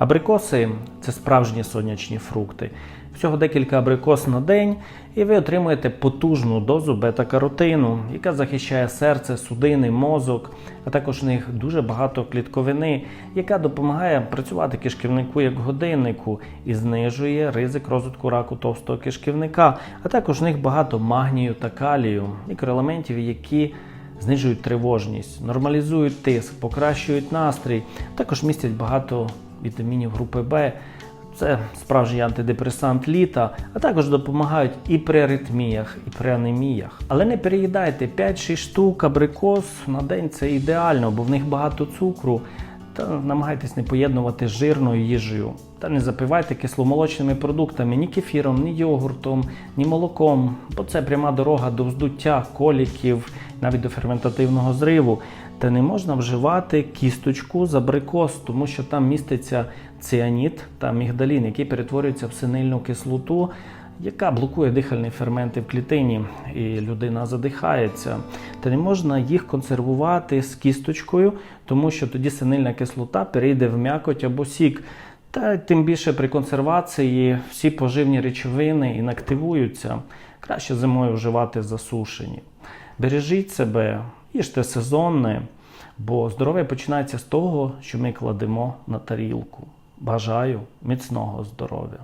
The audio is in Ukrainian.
Абрикоси це справжні сонячні фрукти. Всього декілька абрикос на день, і ви отримуєте потужну дозу бета-каротину, яка захищає серце, судини, мозок, а також в них дуже багато клітковини, яка допомагає працювати кишківнику як годиннику і знижує ризик розвитку раку товстого кишківника. А також в них багато магнію та калію, мікроелементів, які знижують тривожність, нормалізують тиск, покращують настрій. Також містять багато вітамінів групи Б. Це справжній антидепресант літа, а також допомагають і при аритміях, і при анеміях. Але не переїдайте 5-6 штук абрикос на день це ідеально, бо в них багато цукру. Та намагайтесь не поєднувати жирною їжею. Та не запивайте кисломолочними продуктами ні кефіром, ні йогуртом, ні молоком, бо це пряма дорога до вздуття, коліків, навіть до ферментативного зриву. Та не можна вживати кісточку з абрикос, тому що там міститься ціаніт та мігдалін, який перетворюється в синильну кислоту, яка блокує дихальні ферменти в клітині, і людина задихається. Та не можна їх консервувати з кісточкою, тому що тоді синильна кислота перейде в м'якоть або сік. Та тим більше при консервації всі поживні речовини інактивуються. Краще зимою вживати засушені. Бережіть себе, їжте сезонне, бо здоров'я починається з того, що ми кладемо на тарілку. Бажаю міцного здоров'я!